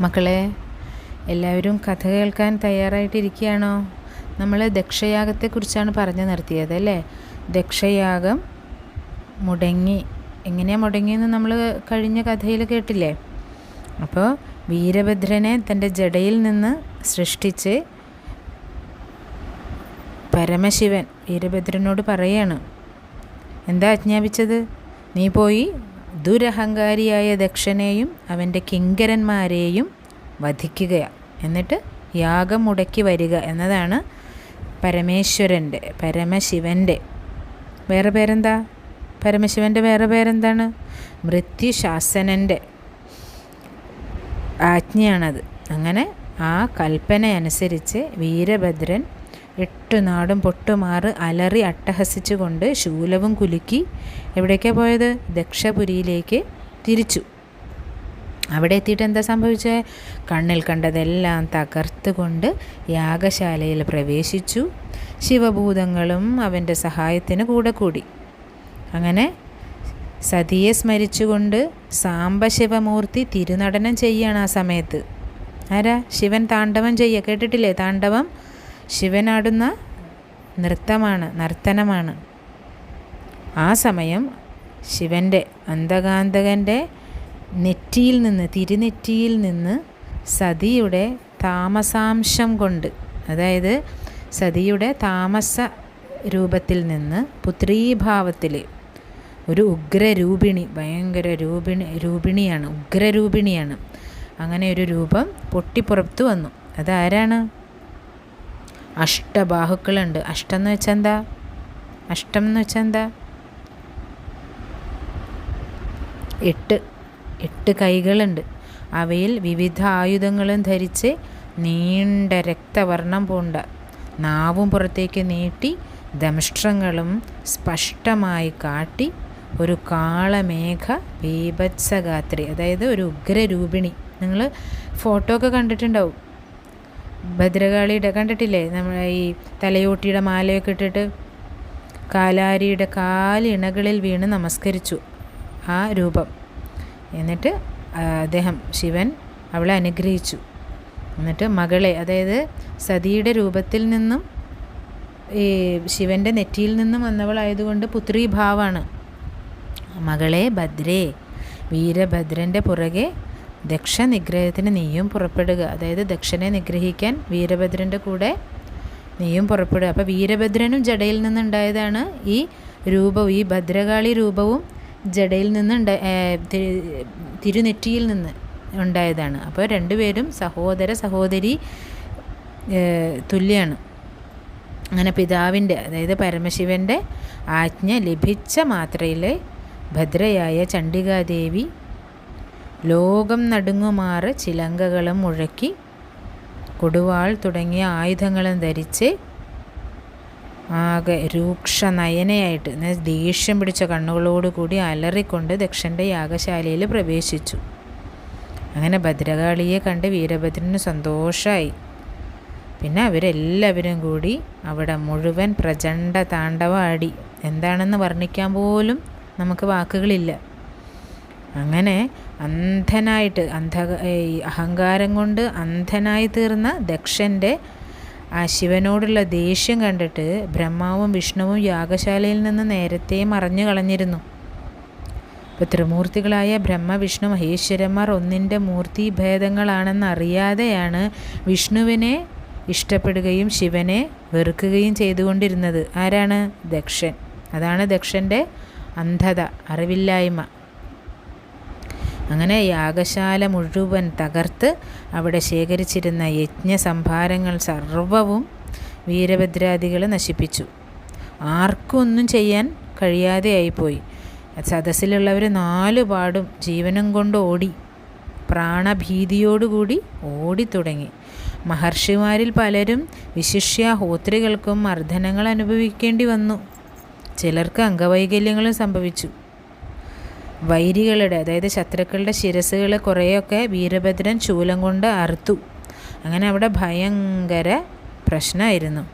മക്കളെ എല്ലാവരും കഥ കേൾക്കാൻ തയ്യാറായിട്ടിരിക്കുകയാണോ? നമ്മൾ ദക്ഷയാഗത്തെക്കുറിച്ചാണ് പറഞ്ഞു നിർത്തിയത് അല്ലേ? ദക്ഷയാഗം മുടങ്ങി. എങ്ങനെയാണ് മുടങ്ങിയെന്ന് നമ്മൾ കഴിഞ്ഞ കഥയിൽ കേട്ടില്ലേ? അപ്പോൾ വീരഭദ്രനെ തന്റെ ജടയിൽ നിന്ന് സൃഷ്ടിച്ച് പരമശിവൻ വീരഭദ്രനോട് പറയാണ് എന്താ ആജ്ഞാപിച്ചത്? നീ പോയി ദുരഹങ്കാരിയായ ദക്ഷനെയും അവന്റെ കിങ്കരന്മാരെയും വധിക്കുക എന്നിട്ട് യാഗം മുടക്കി വരിക എന്നതാണ് പരമേശ്വരന്റെ പരമശിവന്റെ. വേറെ പേരെന്താ? പരമശിവന്റെ വേറെ പേരെന്താണ്? മൃത്യുശാസനന്റെ ആജ്ഞയാണത്. അങ്ങനെ ആ കൽപ്പന അനുസരിച്ച് വീരഭദ്രൻ എട്ടു നാടും പൊട്ടുമാറ് അലറി അട്ടഹസിച്ചുകൊണ്ട് ശൂലവും കുലുക്കി എവിടേക്കാണ് പോയത്? ദക്ഷപുരിയിലേക്ക് തിരിച്ചു. അവിടെ എത്തിയിട്ട് എന്താ സംഭവിച്ചത് കണ്ണിൽ കണ്ടതെല്ലാം തകർത്തുകൊണ്ട് യാഗശാലയിൽ പ്രവേശിച്ചു. ശിവഭൂതങ്ങളും അവന്റെ സഹായത്തിന് കൂടെ കൂടി. അങ്ങനെ സതിയെ സ്മരിച്ചുകൊണ്ട് സാംബശിവമൂർത്തി തിരുനടനം ചെയ്യാണ് ആ സമയത്ത്. ആരാ? ശിവൻ താണ്ഡവം ചെയ്യുക കേട്ടിട്ടില്ലേ? താണ്ഡവം? ശിവനാടുന്ന നൃത്തമാണ് നർത്തനമാണ്. ആ സമയം ശിവന്റെ അന്തകാന്തകന്റെ നെറ്റിയിൽ നിന്ന് തിരുനെറ്റിയിൽ നിന്ന് സതിയുടെ താമസാംശം കൊണ്ട് അതായത് സതിയുടെ താമസ രൂപത്തിൽ നിന്ന് പുത്രീഭാവത്തിൽ ഒരു ഉഗ്രരൂപിണി ഭയങ്കര രൂപിണി രൂപിണിയാണ് ഉഗ്രരൂപിണിയാണ്. അങ്ങനെ ഒരു രൂപം പൊട്ടിപ്പുറത്തു വന്നു. അതാരാണ്? അഷ്ടബാഹുക്കളുണ്ട്. അഷ്ടം എന്ന് വെച്ചാൽ എന്താ? അഷ്ടം എന്ന് വെച്ചാൽ എന്താ? എട്ട്. എട്ട് കൈകളുണ്ട്. അവയിൽ വിവിധ ആയുധങ്ങളും ധരിച്ച് നീണ്ട രക്തവർണം പൂണ്ട. നാവും പുറത്തേക്ക് നീട്ടി ദംഷ്ട്രങ്ങളും സ്പഷ്ടമായി കാട്ടി ഒരു കാളമേഘ ബീഭത്സഗാത്രി അതായത് ഒരു ഉഗ്രരൂപിണി. നിങ്ങൾ ഫോട്ടോ ഒക്കെ കണ്ടിട്ടുണ്ടാവും. ഭദ്രകാളിയുടെ കണ്ടിട്ടില്ലേ? നമ്മൾ ഈ തലയോട്ടിയുടെ മാലയൊക്കെ ഇട്ടിട്ട് കാലാരിയുടെ കാലിണകളിൽ വീണ് നമസ്കരിച്ചു ആ രൂപം. എന്നിട്ട് അദ്ദേഹം ശിവൻ അവളെ അനുഗ്രഹിച്ചു. എന്നിട്ട് മകളെ അതായത് സതിയുടെ രൂപത്തിൽ നിന്നും ഈ ശിവന്റെ നെറ്റിയിൽ നിന്നും വന്നവളായതുകൊണ്ട് പുത്രീഭാവാണ്. മകളെ ഭദ്രേ വീരഭദ്രന്റെ പുറകെ ദക്ഷ നിഗ്രഹത്തിന് നീയും പുറപ്പെടുക. അതായത് ദക്ഷനെ നിഗ്രഹിക്കാൻ വീരഭദ്രന്റെ കൂടെ നീയും പുറപ്പെടുക. അപ്പോൾ വീരഭദ്രനും ജടയിൽ നിന്നുണ്ടായതാണ് ഈ രൂപവും ഈ ഭദ്രകാളി രൂപവും ജടയിൽ നിന്നുണ്ട തിരുനെറ്റിയിൽ നിന്ന് ഉണ്ടായതാണ്. അപ്പോൾ രണ്ടുപേരും സഹോദര സഹോദരി തുല്യാണ്. അങ്ങനെ പിതാവിന്റെ അതായത് പരമശിവന്റെ ആജ്ഞ ലഭിച്ച മാത്രയിൽ ഭദ്രയായ ചണ്ഡികാദേവി ലോകം നടുങ്ങുമാറ് ചിലങ്കകളും മുഴക്കി കൊടുവാൾ തുടങ്ങിയ ആയുധങ്ങളും ധരിച്ച് ആകെ രൂക്ഷ നയനയായിട്ട് ദേഷ്യം പിടിച്ച കണ്ണുകളോടുകൂടി അലറിക്കൊണ്ട് ദക്ഷന്റെ യാഗശാലയിൽ പ്രവേശിച്ചു. അങ്ങനെ ഭദ്രകാളിയെ കണ്ട് വീരഭദ്രന് സന്തോഷമായി പിന്നെ അവരെല്ലാവരും കൂടി അവിടെ മുഴുവൻ പ്രചണ്ഡ താണ്ഡവാടി. എന്താണെന്ന് വർണിക്കാൻ പോലും നമുക്ക് വാക്കുകളില്ല. അങ്ങനെ അന്ധനായിട്ട് അന്ധ ഈ അഹങ്കാരം കൊണ്ട് അന്ധനായി തീർന്ന ദക്ഷന്റെ ആ ശിവനോടുള്ള ദേഷ്യം കണ്ടിട്ട് ബ്രഹ്മാവും വിഷ്ണുവും യാഗശാലയിൽ നിന്ന് നേരത്തെ മറഞ്ഞു കളഞ്ഞിരുന്നു. ഇപ്പോൾ ത്രിമൂർത്തികളായ ബ്രഹ്മ വിഷ്ണു മഹേശ്വരന്മാർ ഒന്നിന്റെ മൂർത്തി ഭേദങ്ങളാണെന്ന് അറിയാതെയാണ് വിഷ്ണുവിനെ ഇഷ്ടപ്പെടുകയും ശിവനെ വെറുക്കുകയും ചെയ്തുകൊണ്ടിരുന്നത്. ആരാണ്? ദക്ഷൻ. അതാണ് ദക്ഷന്റെ അന്ധത അറിവില്ലായ്മ. അങ്ങനെ യാഗശാല മുഴുവൻ തകർത്ത് അവിടെ ശേഖരിച്ചിരുന്ന യജ്ഞസംഭാരങ്ങൾ സർവവും വീരഭദ്രാദികൾ നശിപ്പിച്ചു. ആർക്കും ഒന്നും ചെയ്യാൻ കഴിയാതെയായിപ്പോയി സദസ്സിലുള്ളവർ നാലുപാടും ജീവനം കൊണ്ട് ഓടി പ്രാണഭീതിയോടുകൂടി ഓടിത്തുടങ്ങി മഹർഷിമാരിൽ പലരും വിശിഷ്യ ഹോത്രികൾക്കും മർദ്ദനങ്ങൾ അനുഭവിക്കേണ്ടി വന്നു. ചിലർക്ക് അംഗവൈകല്യങ്ങളും സംഭവിച്ചു. വൈരികളുടെ അതായത് ശത്രുക്കളുടെ ശിരസുകൾ കുറേയൊക്കെ വീരഭദ്രൻ ശൂലം കൊണ്ട് അറുത്തു. അങ്ങനെ അവിടെ ഭയങ്കര പ്രശ്നമായിരുന്നു.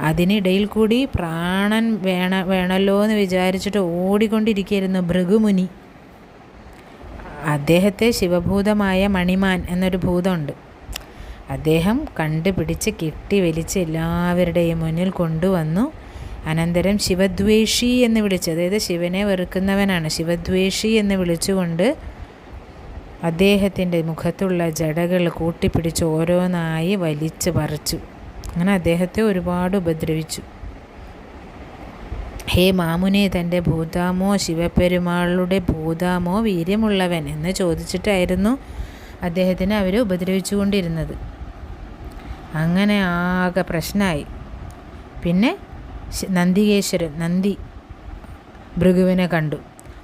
അതിനിടയിൽ കൂടി പ്രാണൻ വേണ വേണല്ലോ എന്ന് വിചാരിച്ചിട്ട് ഓടിക്കൊണ്ടിരിക്കുകയായിരുന്നു ഭൃഗുമുനി. അദ്ദേഹത്തെ ശിവഭൂതമായ മണിമാൻ എന്നൊരു ഭൂതമുണ്ട്. അദ്ദേഹം കണ്ടുപിടിച്ച് കെട്ടി വലിച്ച് എല്ലാവരുടെയും മുന്നിൽ കൊണ്ടുവന്നു. അനന്തരം ശിവദ്വേഷി എന്ന് വിളിച്ച് അതായത് ശിവനെ വെറുക്കുന്നവനാണ്. ശിവദ്വേഷി എന്ന് വിളിച്ചുകൊണ്ട് അദ്ദേഹത്തിന്റെ മുഖത്തുള്ള ജടകൾ കൂട്ടിപ്പിടിച്ച് ഓരോന്നായി വലിച്ച് പറിച്ചു. അങ്ങനെ അദ്ദേഹത്തെ ഒരുപാട് ഉപദ്രവിച്ചു. ഹേ മാമുനെ തന്റെ ഭൂതാമോ ശിവപെരുമാളുടെ ഭൂതാമോ വീര്യമുള്ളവൻ എന്ന് ചോദിച്ചിട്ടായിരുന്നു അദ്ദേഹത്തിനെ അവർ ഉപദ്രവിച്ചുകൊണ്ടിരുന്നത്. അങ്ങനെ ആകെ പ്രശ്നമായി. പിന്നെ നന്ദികേശ്വരൻ നന്ദി. ഭൃഗുവിനെ കണ്ടു.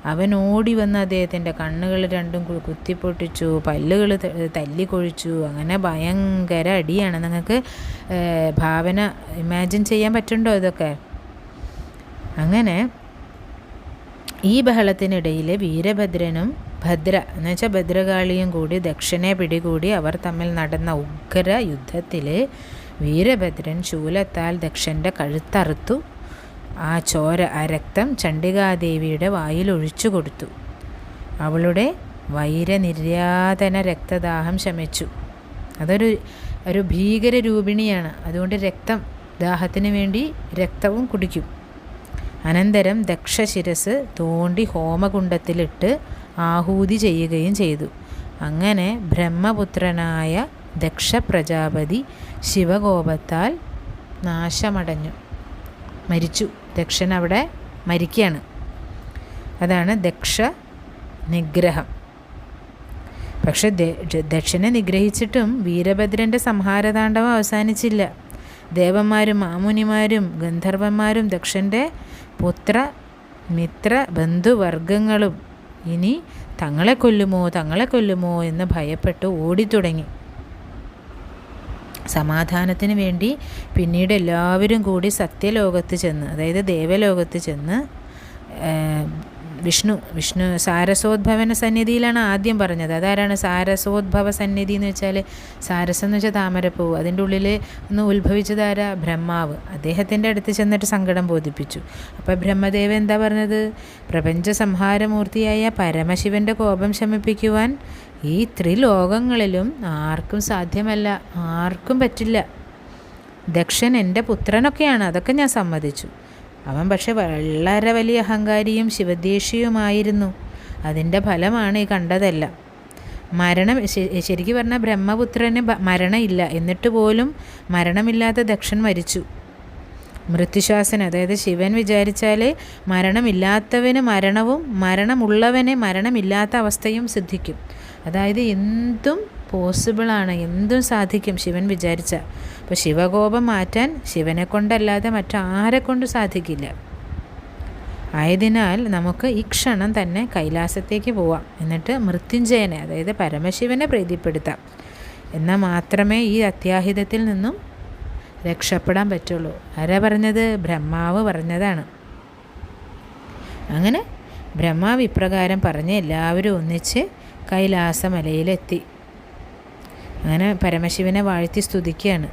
അവൻ ഓടി വന്ന് അദ്ദേഹത്തിന്റെ കണ്ണുകൾ രണ്ടും കുത്തിപ്പൊട്ടിച്ചു പല്ലുകൾ തല്ലിക്കൊഴിച്ചു. അങ്ങനെ ഭയങ്കര അടിയാണ്. നിങ്ങൾക്ക് ഭാവന ഇമാജിൻ ചെയ്യാൻ പറ്റുണ്ടോ ഇതൊക്കെ? അങ്ങനെ ഈ ബഹളത്തിനിടയിൽ വീരഭദ്രനും ഭദ്ര എന്ന് വെച്ചാൽ ഭദ്രകാളിയും കൂടി ദക്ഷിണെ പിടികൂടി അവർ തമ്മിൽ നടന്ന ഉഗ്ര യുദ്ധത്തിൽ വീരഭദ്രൻ ശൂലത്താൽ ദക്ഷന്റെ കഴുത്തറുത്തു. ആ ചോര ആ രക്തം ചണ്ഡികാദേവിയുടെ വായിൽ ഒഴിച്ചു കൊടുത്തു. അവളുടെ വൈരനിര്യാതന രക്തദാഹം ശമിച്ചു. അതൊരു ഒരു ഭീകര രൂപിണിയാണ് അതുകൊണ്ട് രക്തം ദാഹത്തിന് വേണ്ടി രക്തവും കുടിക്കും. അനന്തരം ദക്ഷ ദക്ഷശിരസ് തോണ്ടി ഹോമകുണ്ടത്തിലിട്ട് ആഹൂതി ചെയ്യുകയും ചെയ്തു. അങ്ങനെ ബ്രഹ്മപുത്രനായ ദക്ഷ പ്രജാപതി ശിവകോപത്താൽ നാശമടഞ്ഞു. മരിച്ചു. ദക്ഷൻ അവിടെ മരിക്കുകയാണ് അതാണ് ദക്ഷ നിഗ്രഹം പക്ഷെ ദക്ഷനെ നിഗ്രഹിച്ചിട്ടും വീരഭദ്രന്റെ സംഹാരതാണ്ഡവം അവസാനിച്ചില്ല. ദേവന്മാരും മാമുനിമാരും ഗന്ധർവന്മാരും ദക്ഷന്റെ പുത്ര മിത്ര ബന്ധുവർഗങ്ങളും ഇനി തങ്ങളെ കൊല്ലുമോ തങ്ങളെ കൊല്ലുമോ എന്ന് ഭയപ്പെട്ട് ഓടിത്തുടങ്ങി. സമാധാനത്തിന് വേണ്ടി പിന്നീട് എല്ലാവരും കൂടി സത്യലോകത്ത് ചെന്ന് അതായത് ദേവലോകത്ത് ചെന്ന് വിഷ്ണു വിഷ്ണു സാരസോദ്ഭവന സന്നിധിയിലാണ് ആദ്യം പറഞ്ഞത്. അതാരാണ് സാരസോദ്ഭവ സന്നിധി എന്ന് വെച്ചാൽ സാരസം എന്ന് വെച്ചാൽ താമരപ്പൂ അതിന്റെ ഉള്ളിൽ ഒന്ന് ഉത്ഭവിച്ചതാരാ? ബ്രഹ്മാവ്. അദ്ദേഹത്തിന്റെ അടുത്ത് ചെന്നിട്ട് സങ്കടം ബോധിപ്പിച്ചു. അപ്പോൾ ബ്രഹ്മദേവൻ എന്താ പറഞ്ഞത്? പ്രപഞ്ച സംഹാരമൂർത്തിയായ പരമശിവന്റെ കോപം ശമിപ്പിക്കുവാൻ ഈ ത്രിലോകങ്ങളിലും ആർക്കും സാധ്യമല്ല. ആർക്കും പറ്റില്ല. ദക്ഷൻ എന്റെ പുത്രനൊക്കെയാണ്. അതൊക്കെ ഞാൻ സമ്മതിച്ചു. അവൻ പക്ഷെ വളരെ വലിയ അഹങ്കാരിയും ശിവദ്വേഷിയുമായിരുന്നു അതിന്റെ ഫലമാണ് ഈ കണ്ടതെല്ലാം. മരണം ശരിക്കും പറഞ്ഞാൽ ബ്രഹ്മപുത്രന് മരണമില്ല. എന്നിട്ട് പോലും മരണമില്ലാത്ത ദക്ഷൻ മരിച്ചു. മൃത്യുശ്വാസന അതായത് ശിവൻ വിചാരിച്ചാൽ മരണമില്ലാത്തവന് മരണവും മരണമുള്ളവന് മരണമില്ലാത്ത അവസ്ഥയും സിദ്ധിക്കും. അതായത് എന്തും പോസിബിളാണ് എന്തും സാധിക്കും ശിവൻ വിചാരിച്ച. അപ്പോൾ ശിവകോപം മാറ്റാൻ ശിവനെ കൊണ്ടല്ലാതെ മറ്റാരെ കൊണ്ട് സാധിക്കില്ല. ആയതിനാൽ നമുക്ക് ഈ ക്ഷണം തന്നെ കൈലാസത്തേക്ക് പോവാം. എന്നിട്ട് മൃത്യുഞ്ജയനെ അതായത് പരമശിവനെ പ്രീതിപ്പെടുത്താം. എന്നാൽ മാത്രമേ ഈ അത്യാഹിതത്തിൽ നിന്നും രക്ഷപ്പെടാൻ പറ്റുള്ളൂ. ആരാ പറഞ്ഞത്? ബ്രഹ്മാവ് പറഞ്ഞതാണ്. അങ്ങനെ ബ്രഹ്മാവ് ഇപ്രകാരം പറഞ്ഞ് എല്ലാവരും ഒന്നിച്ച് കൈലാസമലയിലെത്തി. അങ്ങനെ പരമശിവനെ വാഴ്ത്തി സ്തുതിക്കുകയാണ്.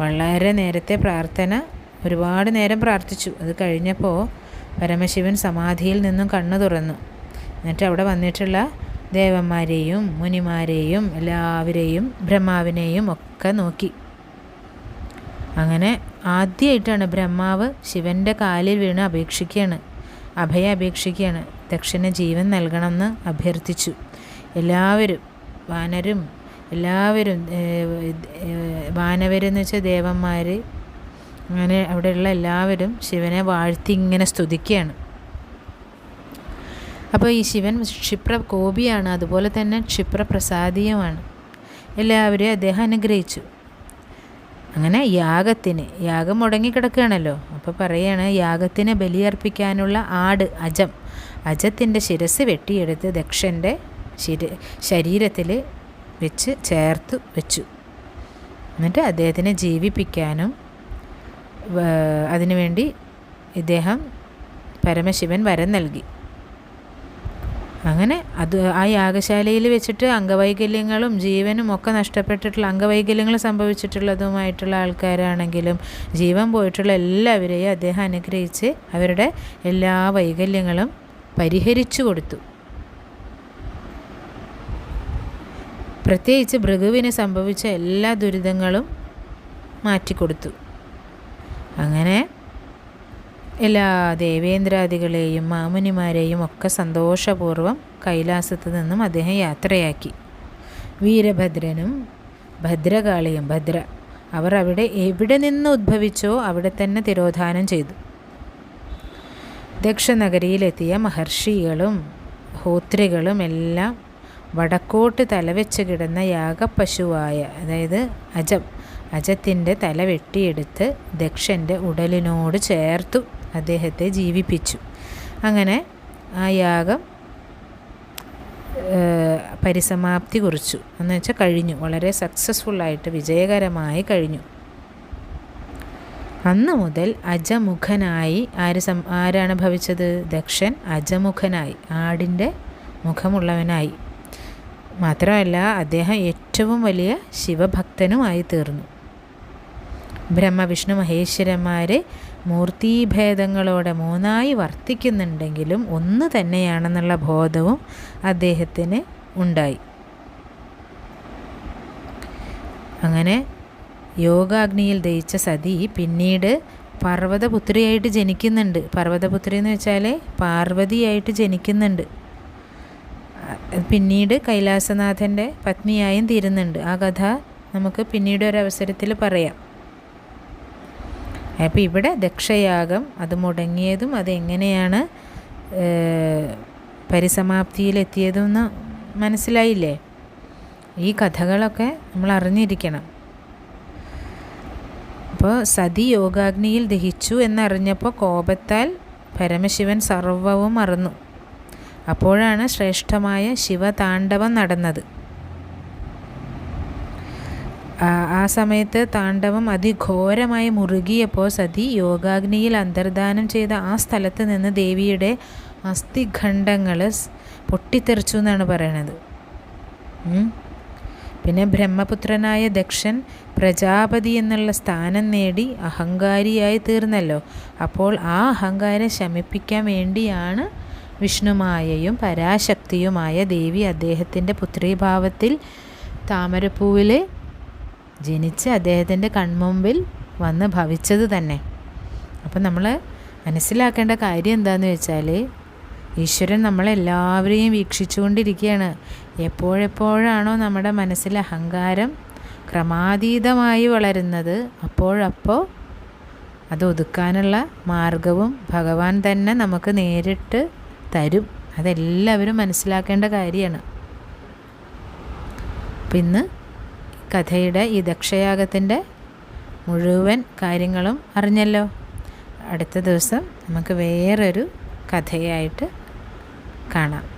വളരെ നേരത്തെ പ്രാർത്ഥന ഒരുപാട് നേരം പ്രാർത്ഥിച്ചു. അത് കഴിഞ്ഞപ്പോൾ പരമശിവൻ സമാധിയിൽ നിന്നും കണ്ണു തുറന്നു. എന്നിട്ട് അവിടെ വന്നിട്ടുള്ള ദേവന്മാരെയും മുനിമാരെയും എല്ലാവരെയും ബ്രഹ്മാവിനെയും ഒക്കെ നോക്കി. അങ്ങനെ ആദ്യമായിട്ടാണ് ബ്രഹ്മാവ് ശിവന്റെ കാലിൽ വീണ് അപേക്ഷിക്കുകയാണ്. അഭയ അപേക്ഷിക്കുകയാണ്. ദക്ഷിണ ജീവൻ നൽകണമെന്ന് അഭ്യർത്ഥിച്ചു. എല്ലാവരും വാനരും എല്ലാവരും വാനവരെന്ന് വെച്ചാൽ ദേവന്മാർ അങ്ങനെ അവിടെയുള്ള എല്ലാവരും ശിവനെ വാഴ്ത്തി ഇങ്ങനെ സ്തുതിക്കുകയാണ് അപ്പോൾ ഈ ശിവൻ ക്ഷിപ്ര കോപിയാണ് അതുപോലെ തന്നെ ക്ഷിപ്ര പ്രസാദീയമാണ് എല്ലാവരെയും അദ്ദേഹം അനുഗ്രഹിച്ചു. അങ്ങനെ യാഗത്തിന് യാഗം മുടങ്ങിക്കിടക്കുകയാണല്ലോ. അപ്പോൾ പറയാണ് യാഗത്തിന് ബലിയർപ്പിക്കാനുള്ള ആട് അജം. അജത്തിന്റെ ശിരസ് വെട്ടിയെടുത്ത് ദക്ഷന്റെ ശരി ശരീരത്തിൽ വെച്ച് ചേർത്ത് വെച്ചു. എന്നിട്ട് അദ്ദേഹത്തിനെ ജീവിപ്പിക്കാനും അതിനുവേണ്ടി ഇദ്ദേഹം പരമശിവൻ വരം നൽകി. അങ്ങനെ അത് ആ യാഗശാലയിൽ വെച്ചിട്ട് അംഗവൈകല്യങ്ങളും ജീവനും ഒക്കെ നഷ്ടപ്പെട്ടിട്ടുള്ള അംഗവൈകല്യങ്ങൾ സംഭവിച്ചിട്ടുള്ളതുമായിട്ടുള്ള ആൾക്കാരാണെങ്കിലും ജീവൻ പോയിട്ടുള്ള എല്ലാവരെയും അദ്ദേഹം അനുഗ്രഹിച്ച് അവരുടെ എല്ലാ വൈകല്യങ്ങളും പരിഹരിച്ചു കൊടുത്തു. പ്രത്യേകിച്ച് ഭൃഗുവിന് സംഭവിച്ച എല്ലാ ദുരിതങ്ങളും മാറ്റിക്കൊടുത്തു. അങ്ങനെ എല്ലാ ദേവേന്ദ്രാദികളെയും മാമുനിമാരെയും ഒക്കെ സന്തോഷപൂർവം കൈലാസത്ത് നിന്നും അദ്ദേഹം യാത്രയാക്കി. വീരഭദ്രനും ഭദ്രകാളിയും ഭദ്ര അവർ അവിടെ എവിടെ നിന്ന് ഉദ്ഭവിച്ചോ അവിടെ തന്നെ തിരോധാനം ചെയ്തു. ദക്ഷനഗരിയിലെത്തിയ മഹർഷികളും ഹോത്രികളും എല്ലാം വടക്കോട്ട് തലവെച്ച് കിടന്ന യാഗപ്പശുവായ അതായത് അജം അജത്തിന്റെ തല വെട്ടിയെടുത്ത് ദക്ഷന്റെ ഉടലിനോട് ചേർത്തു അദ്ദേഹത്തെ ജീവിപ്പിച്ചു. അങ്ങനെ ആ യാഗം പരിസമാപ്തി കുറിച്ചു. എന്ന് വെച്ചാൽ കഴിഞ്ഞു. വളരെ സക്സസ്ഫുള്ളായിട്ട് വിജയകരമായി കഴിഞ്ഞു. അന്ന് മുതൽ അജമുഖനായി. ആര് സം ആരാണ് ഭവിച്ചത്? ദക്ഷൻ അജമുഖനായി. ആടിന്റെ മുഖമുള്ളവനായി. മാത്രമല്ല അദ്ദേഹം ഏറ്റവും വലിയ ശിവഭക്തനുമായി തീർന്നു ബ്രഹ്മവിഷ്ണു മഹേശ്വരന്മാരെ മൂർത്തീഭേദങ്ങളോടെ മൂന്നായി വർത്തിക്കുന്നുണ്ടെങ്കിലും ഒന്ന് തന്നെയാണെന്നുള്ള ബോധവും അദ്ദേഹത്തിന് ഉണ്ടായി. അങ്ങനെ യോഗാഗ്നിയിൽ ദയിച്ച സതി പിന്നീട് പർവതപുത്രിയായിട്ട് ജനിക്കുന്നുണ്ട്. പർവതപുത്രി എന്ന് വെച്ചാൽ പാർവതിയായിട്ട് ജനിക്കുന്നുണ്ട്. പിന്നീട് കൈലാസനാഥന്റെ പത്നിയായും തീരുന്നുണ്ട്. ആ കഥ നമുക്ക് പിന്നീട് ഒരവസരത്തിൽ പറയാം. അപ്പോൾ ഇവിടെ ദക്ഷയാഗം അത് മുടങ്ങിയതും അതെങ്ങനെയാണ് പരിസമാപ്തിയിലെത്തിയതെന്ന് മനസ്സിലായില്ലേ? ഈ കഥകളൊക്കെ നമ്മൾ അറിഞ്ഞിരിക്കണം. അപ്പോൾ സതി യോഗാഗ്നിയിൽ ദഹിച്ചു എന്നറിഞ്ഞപ്പോൾ കോപത്താൽ പരമശിവൻ സർവവും മറന്നു. അപ്പോഴാണ് ശ്രേഷ്ഠമായ ശിവതാണ്ഡവം നടന്നത്. ആ സമയത്ത് താണ്ഡവം അതിഘോരമായി മുറുകിയപ്പോൾ സതി യോഗാഗ്നിയിൽ അന്തർദാനം ചെയ്ത ആ സ്ഥലത്ത് നിന്ന് ദേവിയുടെ അസ്ഥിഖണ്ഡങ്ങൾ പൊട്ടിത്തെറിച്ചു എന്നാണ് പറയണത്. പിന്നെ ബ്രഹ്മപുത്രനായ ദക്ഷൻ പ്രജാപതി എന്നുള്ള സ്ഥാനം നേടി അഹങ്കാരിയായി തീർന്നല്ലോ. അപ്പോൾ ആ അഹങ്കാരം ശമിപ്പിക്കാൻ വേണ്ടിയാണ് വിഷ്ണുമായയും പരാശക്തിയുമായ ദേവി അദ്ദേഹത്തിന്റെ പുത്രീഭാവത്തിൽ താമരപ്പൂവിൽ ജനിച്ച് അദ്ദേഹത്തിന്റെ കൺമുമ്പിൽ വന്ന് ഭവിച്ചത് തന്നെ. അപ്പം നമ്മൾ മനസ്സിലാക്കേണ്ട കാര്യം എന്താണെന്ന് വെച്ചാൽ ഈശ്വരൻ നമ്മളെല്ലാവരെയും വീക്ഷിച്ചുകൊണ്ടിരിക്കുകയാണ്. എപ്പോഴെപ്പോഴാണോ നമ്മുടെ മനസ്സിൽ അഹങ്കാരം ക്രമാതീതമായി വളരുന്നത് അപ്പോഴപ്പോൾ അത് ഒതുക്കാനുള്ള മാർഗവും ഭഗവാൻ തന്നെ നമുക്ക് നേരിട്ട് തരും. അതെല്ലാവരും മനസ്സിലാക്കേണ്ട കാര്യമാണ്. പിന്നെ കഥയുടെ ഈ ദക്ഷയാഗത്തിന്റെ മുഴുവൻ കാര്യങ്ങളും അറിഞ്ഞല്ലോ. അടുത്ത ദിവസം നമുക്ക് വേറൊരു കഥയായിട്ട് കാണാം.